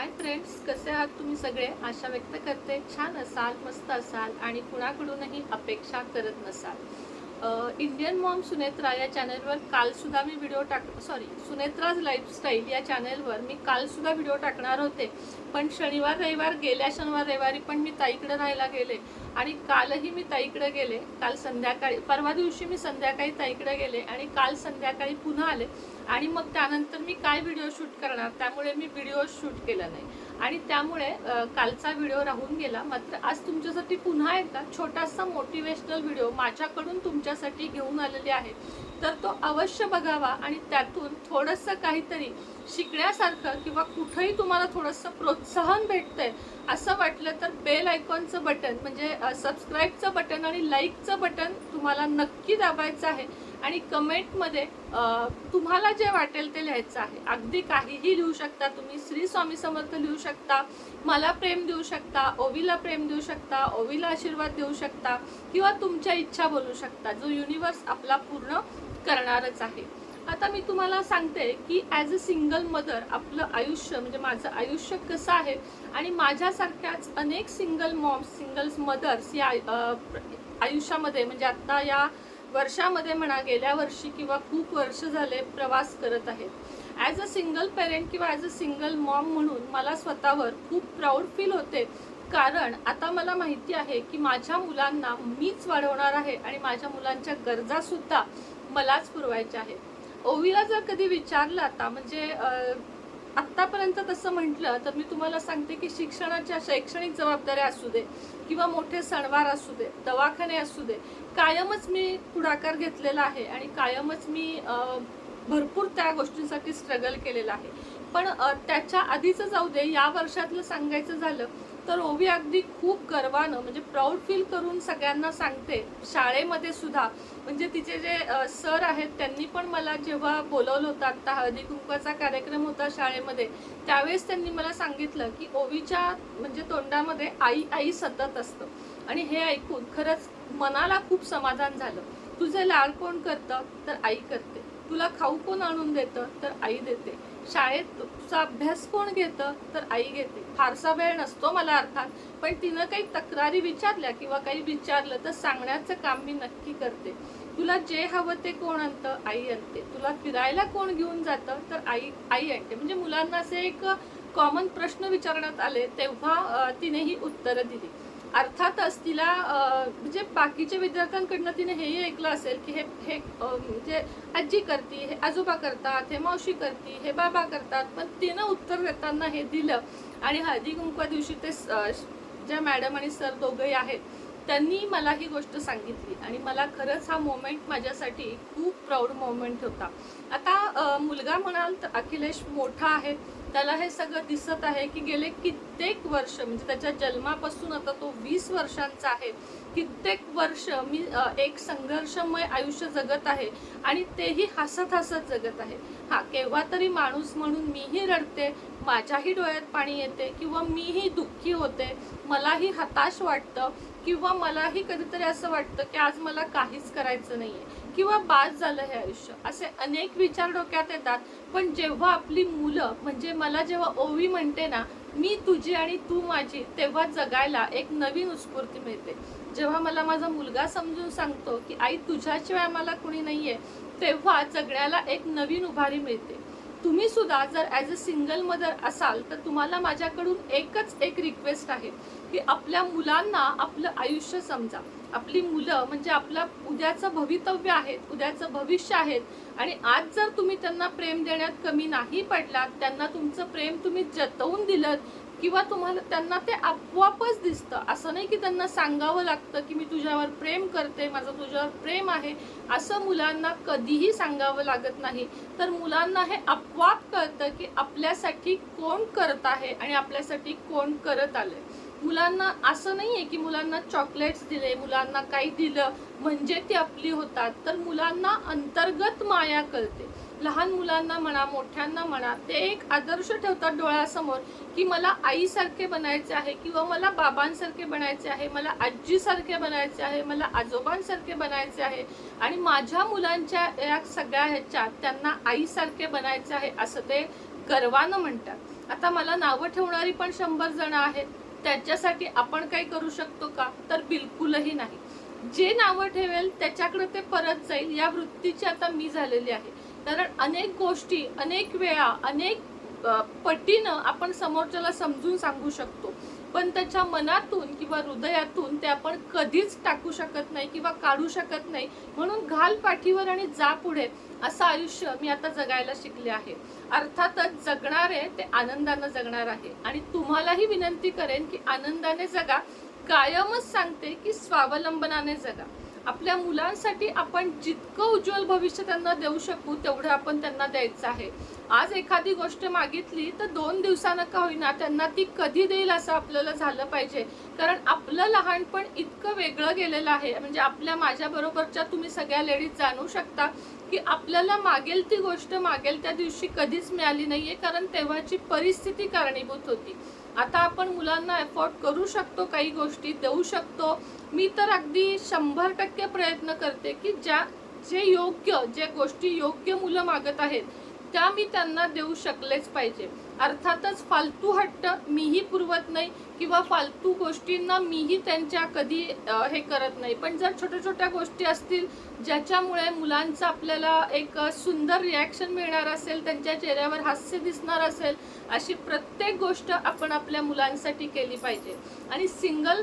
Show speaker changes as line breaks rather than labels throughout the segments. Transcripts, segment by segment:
Hi friends कसे आहात तुम्ही सगळे? आशा व्यक्त करते छान असाल मस्त असाल आणि कुणाकडूनही अपेक्षा करत नसाल. इंडियन मॉम सुनेत्रा या चॅनलवर कालसुद्धा मी व्हिडिओ टाक सॉरी सुनेत्राज लाईफस्टाईल या चॅनलवर मी कालसुद्धा व्हिडिओ टाकणार होते. पण शनिवार रविवार गेल्या शनिवार रविवारी पण मी ताईकडे राहायला गेले आणि कालही मी ताईकडे गेले. काल संध्याकाळी परवा दिवशी मी संध्याकाळी ताईकडे गेले आणि काल संध्याकाळी पुन्हा आले. आणि मग त्यानंतर मी काय व्हिडिओ शूट करणार? त्यामुळे मी व्हिडिओ शूट केला नाही. आणि त्यामुळे कालचा व्हिडिओ राहून गेला. मात्र आज तुमच्यासाठी पुन्हा एकदा छोटासा मोटिवेशनल व्हिडिओ माझ्याकडून तुमच्यासाठी घेऊन आलेले आहे. तर तो अवश्य बघावा आणि त्यातून थोडंसं काहीतरी शिकण्यासारखं किंवा कुठंही तुम्हाला थोडंसं प्रोत्साहन भेटतंय असं वाटलं तर बेल आयकॉनचं बटन म्हणजे सबस्क्राईबचं बटन आणि लाईकचं बटन तुम्हाला नक्की दाबायचं आहे. आणि कमेंटमध्ये तुम्हाला जे वाटेल ते लिहायचं आहे. अगदी काहीही लिहू शकता. तुम्ही श्री स्वामी समर्थ लिहू शकता मला प्रेम देऊ शकता ओवीला प्रेम देऊ शकता ओवीला आशीर्वाद देऊ शकता किंवा तुमच्या इच्छा बोलू शकता जो युनिवर्स आपला पूर्ण करणारच आहे. आता मी तुम्हाला सांगते की ॲज अ सिंगल मदर आपलं आयुष्य म्हणजे माझं आयुष्य कसं आहे आणि माझ्यासारख्याच अनेक सिंगल मॉम्स सिंगल्स मदर्स या आयुष्यामध्ये म्हणजे आत्ता या वर्षामध्ये म्हणा गेल्या वर्षी किंवा खूप वर्ष झाले प्रवास करत आहेत. ॲज अ सिंगल पेरेंट किंवा ॲज अ सिंगल मॉम म्हणून मला स्वतःवर खूप प्राऊड फील होते. कारण आता मला माहिती आहे की माझ्या मुलांना मीच वाढवणार आहे आणि माझ्या मुलांच्या गरजासुद्धा मलाच पुरवायच्या आहेत. ओवीला जर कधी विचारलं आता म्हणजे आत्तापर्यंत तसं म्हटलं तर मी तुम्हाला सांगते की शिक्षणाच्या शैक्षणिक जबाबदाऱ्या असू दे किंवा मोठे सणवार असू दे दवाखाने असू दे कायमच मी पुढाकार घेतलेला आहे आणि कायमच मी भरपूर त्या गोष्टींसाठी स्ट्रगल केलेला आहे. पण त्याच्या आधीचं जाऊ दे या वर्षातलं सांगायचं झालं तर ओवी अगदी खूप गर्वानं म्हणजे प्राऊड फील करून सगळ्यांना सांगते शाळेमध्ये सुद्धा. म्हणजे तिचे जे सर आहेत त्यांनी पण मला जेव्हा बोलवलं होतं आता हळदी कुंकवाचा कार्यक्रम होता शाळेमध्ये त्यावेळेस त्यांनी मला सांगितलं की ओवीच्या म्हणजे तोंडामध्ये आई आई सतत असतं. आणि हे ऐकून खरंच मनाला खूप समाधान झालं. तुझे लाड कोण करतं? तर आई करते. तुला खाऊ कोण आणून देतं? तर आई देते. शाळेतचा अभ्यास कोण घेतं? तर आई घेते. फारसा वेळ नसतो मला अर्थात. पण तिनं काही तक्रारी विचारल्या किंवा काही विचारलं तर सांगण्याचं काम मी नक्की करते. तुला जे हवं ते कोण आणतं? आई आणते. तुला फिरायला कोण घेऊन जातं? तर आई आई आणते. म्हणजे मुलांना असे एक कॉमन प्रश्न विचारण्यात आले तेव्हा तिने ही उत्तरं दिली. अर्थातच तिला म्हणजे बाकीच्या विद्यार्थ्यांकडनं तिने हेही ऐकलं असेल की हे हे म्हणजे आजी करती हे आजोबा करतात हे मावशी करती हे बाबा करतात पण तिनं उत्तर देताना हे दिलं. आणि हळदी कुंकवा दिवशी ते स- ज्या मॅडम आणि सर दोघंही आहेत त्यांनी मला ही गोष्ट सांगितली. आणि मला खरंच हा मोमेंट माझ्यासाठी खूप प्राऊड मोमेंट होता. आता मुलगा म्हणाल तर अखिलेश मोठा आहे. त्याला हे सगळं दिसत आहे की गेले कित्येक वर्ष म्हणजे त्याच्या जन्मापासून आता तो वीस वर्षांचा आहे. कित्येक वर्ष मी एक संघर्षमय आयुष्य जगत आहे आणि तेही हसत हसत जगत आहे. हा केव्हा तरी माणूस म्हणून मीही रडते माझ्याही डोळ्यात पाणी येते किंवा मीही दुःखी होते मलाही हताश वाटतं. किंवा मलाही कधीतरी असं वाटतं की आज मला काहीच करायचं नाही आहे किंवा बाद झालं हे आयुष्य. असे अनेक विचार डोक्यात येतात. पण जेव्हा आपली मुलं म्हणजे मला जेव्हा ओवी म्हणते ना मी तुझी आणि तू माझी तेव्हा जगायला एक नवीन उत्स्फूर्ती मिळते. जेव्हा मला माझा मुलगा समजून सांगतो की आई तुझ्याशिवाय मला कुणी नाही आहे तेव्हा जगण्याला एक नवीन उभारी मिळते. तुम्ही सुद्धा जर ॲज अ सिंगल मदर असाल तर तुम्हाला माझ्याकडून एकच एक रिक्वेस्ट आहे की आपल्या मुलांना आपलं आयुष्य समजा. आपली मुलं म्हणजे आपला उद्याचं भवितव्य आहेत उद्याचं भविष्य आहेत आणि आज जर तुम्ही त्यांना प्रेम देण्यात कमी नाही पडलात त्यांना तुमचं प्रेम तुम्ही जतवून दिलं किंवा तुम्हाला त्यांना ते आपोआपच दिसतं. असं नाही की त्यांना सांगावं लागतं की मी तुझ्यावर प्रेम करते माझं तुझ्यावर प्रेम आहे. असं मुलांना कधीही सांगावं लागत नाही. तर मुलांना हे आपोआप कळतं की आपल्यासाठी कोण करत आहे आणि आपल्यासाठी कोण करत आलंय. मुलांना असं नाही आहे की मुलांना चॉकलेट्स दिले मुलांना काही दिलं म्हणजे ती आपली होतात. तर मुलांना अंतर्गत माया कळते. लहान मुलांना म्हणा मोठ्यांना म्हणा ते एक आदर्श ठेवतात डोळ्यासमोर की मला आईसारखे बनायचे आहे किंवा मला बाबांसारखे बनायचे आहे मला आजीसारखे बनायचे आहे मला आजोबांसारखे बनायचे आहे. आणि माझ्या मुलांच्या या सगळ्या ह्याच्यात त्यांना आईसारखे बनायचे आहे असं ते गर्वानं म्हणतात. आता मला नावं ठेवणारी पण शंभर जणं आहेत. त्याच्यासाठी आपण काही करू शकतो का? तर बिलकुलही नाही. जे नावं ठेवेल त्याच्याकडे ते परत जाईल. या वृत्तीची आता मी झालेली आहे. कारण अनेक गोष्टी अनेक वेळा अनेक पटीनं आपण समोरच्याला समजून सांगू शकतो. पण त्याच्या मनातून किंवा हृदयातून ते आपण कधीच टाकू शकत नाही किंवा काढू शकत नाही. म्हणून घाल पाठीवर आणि जा पुढे असं आयुष्य मी आता जगायला शिकले आहे. अर्थातच जगणारे ते आनंदानं जगणार आहे. आणि तुम्हालाही विनंती करेन की आनंदाने जगा कायमच सांगते की स्वावलंबनाने जगा. आपल्या मुलांसाठी आपण जितकं उज्ज्वल भविष्य त्यांना देऊ शकू तेवढं आपण त्यांना द्यायचं आहे. आज एखादी गोष्ट मागितली तर दोन दिवसानं का होईना त्यांना ती कधी देईल असं आपल्याला झालं पाहिजे. कारण आपलं लहानपण इतकं वेगळं गेलेलं आहे. म्हणजे आपल्या माझ्या बरोबरच्या तुम्ही सगळ्या लेडीज जाणू शकता की आपल्याला मागेल ती गोष्ट मागेल त्या दिवशी कधीच मिळाली नाहीये कारण तेव्हाची परिस्थिती कारणीभूत होती. आता आपण मुलांना एफोर्ट करू शकतो काही गोष्टी देऊ शकतो. मी तर अगदी शंभर टक्के प्रयत्न करते की ज्या जे योग्य जे गोष्टी योग्य मुलं मागत आहेत त्या मी त्यांना देऊ शकलेच पाहिजे. अर्थातच फालतू हट्ट मीही पुरवत नाही किंवा फालतू गोष्टींना मीही त्यांच्या कधी हे करत नाही. पण जर छोट्या छोट्या गोष्टी असतील ज्याच्यामुळे मुलांचं आपल्याला एक सुंदर रिॲक्शन मिळणार असेल त्यांच्या चेहऱ्यावर हास्य दिसणार असेल अशी प्रत्येक गोष्ट आपण आपल्या मुलांसाठी केली पाहिजे. आणि सिंगल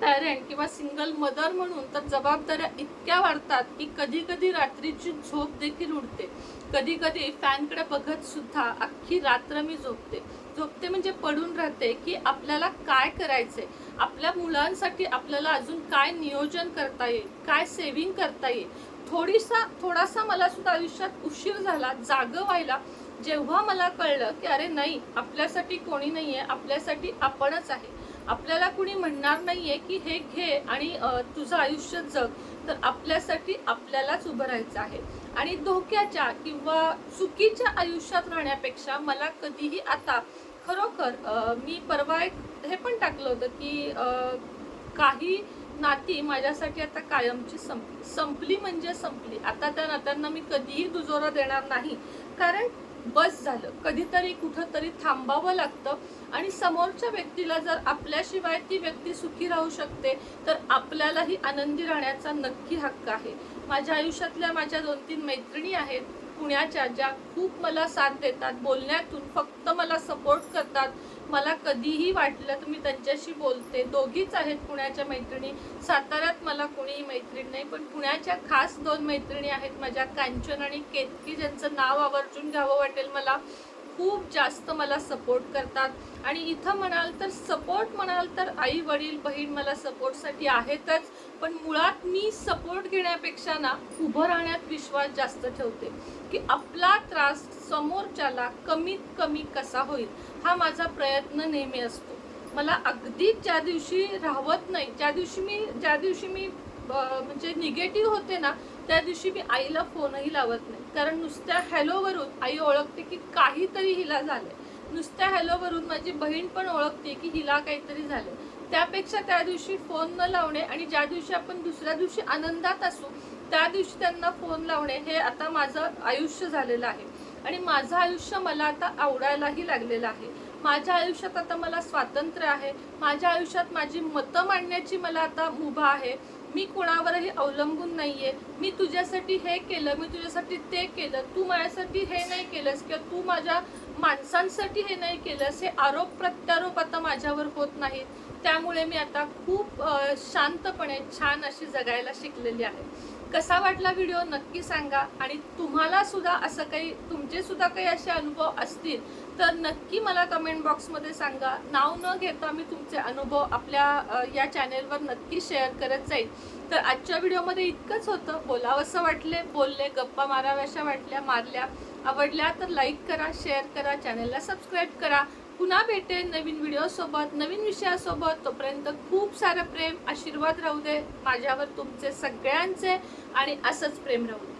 पॅरेंट किंवा सिंगल मदर म्हणून तर जबाबदाऱ्या इतक्या वाढतात की कधी कधी रात्रीची झोप देखील उडते. कधी कधी फॅनकडे बघत सुद्धा अख्खी रात्र मी झोपते. झोपते म्हणजे पडून राहते की आपल्याला काय करायचंय? आपल्या मुलांसाठी आपल्याला अजून काय नियोजन करता येईल? काय सेव्हिंग करता येईल? थोडीसा थोडासा मला सुद्धा आयुष्यात उशीर झाला जागं व्हायला जेव्हा मला कळलं की अरे नाही आपल्यासाठी कोणी नाही आहे आपल्यासाठी आपणच आहे. आपल्याला कुणी म्हणणार नाहीये की हे घे आणि तुझं आयुष्य जग. तर आपल्यासाठी आपल्यालाच उभं राहायचं आहे. आणि धोक्याच्या किंवा चुकीच्या आयुष्यात राहण्यापेक्षा मला कधीही आता खरोखर मी परवा एक हे पण टाकलं होतं की काही नाती माझ्यासाठी आता कायमची संपली संपली म्हणजे संपली. आता त्या नात्यांना मी कधीही दुजोरा देणार नाही. कारण बस झालं. कधीतरी कुठंतरी थांबावं लागतं. आणि समोरच्या व्यक्तीला जर आपल्याशिवाय ती व्यक्ती सुखी राहू शकते तर आपल्यालाही आनंदी राहण्याचा नक्की हक्क आहे. माझ्या आयुष्यातल्या माझ्या दोन तीन मैत्रिणी आहेत. पुण्याच्या ज्या खूप मला साथ देतात बोलण्यातून फक्त मला सपोर्ट करतात मला कधीही वाटलं तर मी त्यांच्याशी बोलते. दोघीच आहेत पुण्याच्या मैत्रिणी. साताऱ्यात मला कोणीही मैत्रीण नाही पण पुण्याच्या खास दोन मैत्रिणी आहेत माझ्या कांचन आणि केतकी ज्यांचं नाव आवर्जून घ्यावं वाटेल मला. खूप जास्त मला सपोर्ट करतात. आणि इथं म्हणाल तर सपोर्ट म्हणाल तर आई वडील बहीण मला सपोर्टसाठी आहेतच. पण मुळात मी सपोर्ट घेण्यापेक्षा ना उभं राहण्यात विश्वास जास्त ठेवते की आपला त्रास समोरच्याला कमीत कमी कसा होईल हा माझा प्रयत्न नेहमी असतो. मला अगदी ज्या दिवशी राहवत नाही ज्या दिवशी मी ज्या दिवशी मी म्हणजे निगेटिव्ह होते ना त्या दिवशी मी आईला फोनही लावत नाही. कारण नुसत्या हॅलोवरून आई ओळखते की काहीतरी हिला झाले नुसत्या हॅलोवरून माझी बहीण पण ओळखते की हिला काहीतरी झाले त्यापेक्षा त्या दिवशी फोन न लावणे आणि ज्या दिवशी आपण दुसऱ्या दिवशी आनंदात असू त्या दिवशी त्यांना फोन लावणे हे आता माझं आयुष्य झालेलं आहे. आणि माझं आयुष्य मला आता आवडायलाही लागलेलं आहे. माझ्या आयुष्यात आता मला स्वातंत्र्य आहे. माझ्या आयुष्यात माझी मतं मांडण्याची मला आता मुभा आहे. मी कोणावरही अवलंबून नाहीये. मी तुझ्यासाठी हे केलं मी तुझ्यासाठी ते केलं. तू माझ्यासाठी हे नाही केलंस किंवा तू माझ्या माणसांसाठी हे नाही केलंस हे आरोप प्रत्यारोप आता माझ्यावर होत नाहीत. त्यामुळे मी आता खूप शांतपणे छान अशी जगायला शिकलेली आहे. कसा वाटला व्हिडिओ नक्की सांगा आणि तुम्हाला सुद्धा असं काही तुमचे सुद्धा काही असे अनुभव असतील तर नक्की मला कमेंट बॉक्समध्ये सांगा. नाव न घेता मी तुमचे अनुभव आपल्या या चॅनेलवर नक्की शेअर करत जाईल तर आजच्या व्हिडिओमध्ये इतकंच होतं. बोलावंसं वाटले बोलले गप्पा माराव्याशा वाटल्या मारल्या. आवडल्या तर लाईक करा शेअर करा चॅनेलला सबस्क्राईब करा. पुन्हा भेटेन नवीन व्हिडिओसोबत नवीन विषयासोबत. तोपर्यंत खूप सारं प्रेम आशीर्वाद राहू दे. माझ्यावर तुमचे सगळ्यांचे आणि असंच प्रेम राहू दे.